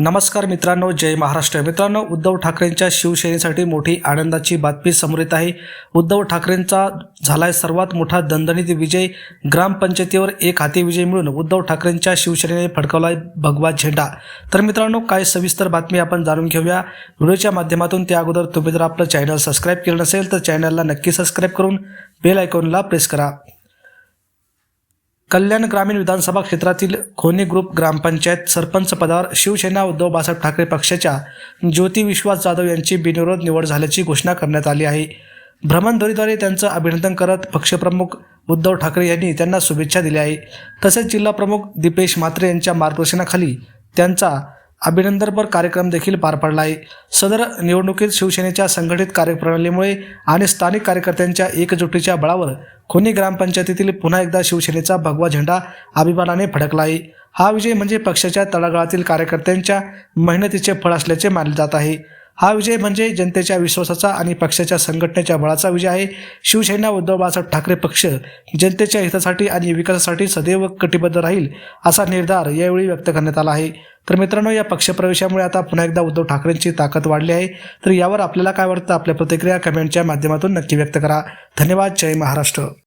नमस्कार मित्रांनो जय महाराष्ट्र. मित्रांनो उद्धव ठाकरेंच्या शिवसेनेसाठी मोठी आनंदाची बातमी समोर येत आहे. उद्धव ठाकरेंचा झालाय सर्वात मोठा दणदणीत विजय. ग्रामपंचायतीवर एक हाती विजय मिळून उद्धव ठाकरेंच्या शिवसेनेने फडकवलाय भगवा झेंडा. तर मित्रांनो काय सविस्तर बातमी आपण जाणून घेऊया. व्हिडिओच्या माध्यमातून त्या अगोदर तुम्ही जर आपलं चॅनल सबस्क्राईब केलं नसेल तर चॅनलला नक्की सबस्क्राईब करून बेल आयकॉनला प्रेस करा. कल्याण ग्रामीण विधानसभा क्षेत्रातील खोनी ग्रुप ग्रामपंचायत सरपंच पदावर शिवसेना उद्धव बाळासाहेब ठाकरे पक्षाच्या ज्योती विश्वास जाधव यांची बिनविरोध निवड झाल्याची घोषणा करण्यात आली आहे. भ्रमणध्वनीद्वारे त्यांचं अभिनंदन करत पक्षप्रमुख उद्धव ठाकरे यांनी त्यांना शुभेच्छा दिल्या आहे तसेच जिल्हाप्रमुख दीपेश म्हात्रे यांच्या मार्गदर्शनाखाली त्यांचा अभिनंदनपर कार्यक्रम देखील पार पडला आहे सदर निवडणुकीत शिवसेनेच्या संघटित कार्यप्रणालीमुळे आणि स्थानिक कार्यकर्त्यांच्या एकजुटीच्या बळावर खोनी ग्रामपंचायतीतील पुन्हा एकदा शिवसेनेचा भगवा झेंडा अभिमानाने फडकला आहे हा विजय म्हणजे पक्षाच्या तळागाळातील कार्यकर्त्यांच्या मेहनतीचे फळ असल्याचे मानले जात आहे. हा विजय म्हणजे जनतेच्या विश्वासाचा आणि पक्षाच्या संघटनेच्या बळाचा विजय आहे. शिवसेना उद्धव बाळासाहेब ठाकरे पक्ष जनतेच्या हितासाठी आणि विकासासाठी सदैव कटिबद्ध राहील असा निर्धार यावेळी व्यक्त करण्यात आला आहे. तर मित्रांनो या पक्षप्रवेशामुळे आता पुन्हा एकदा उद्धव ठाकरेंची ताकद वाढली आहे. तर यावर आपल्याला काय वाटतं? आपल्या प्रतिक्रिया कमेंटच्या माध्यमातून नक्की व्यक्त करा. धन्यवाद. जय महाराष्ट्र.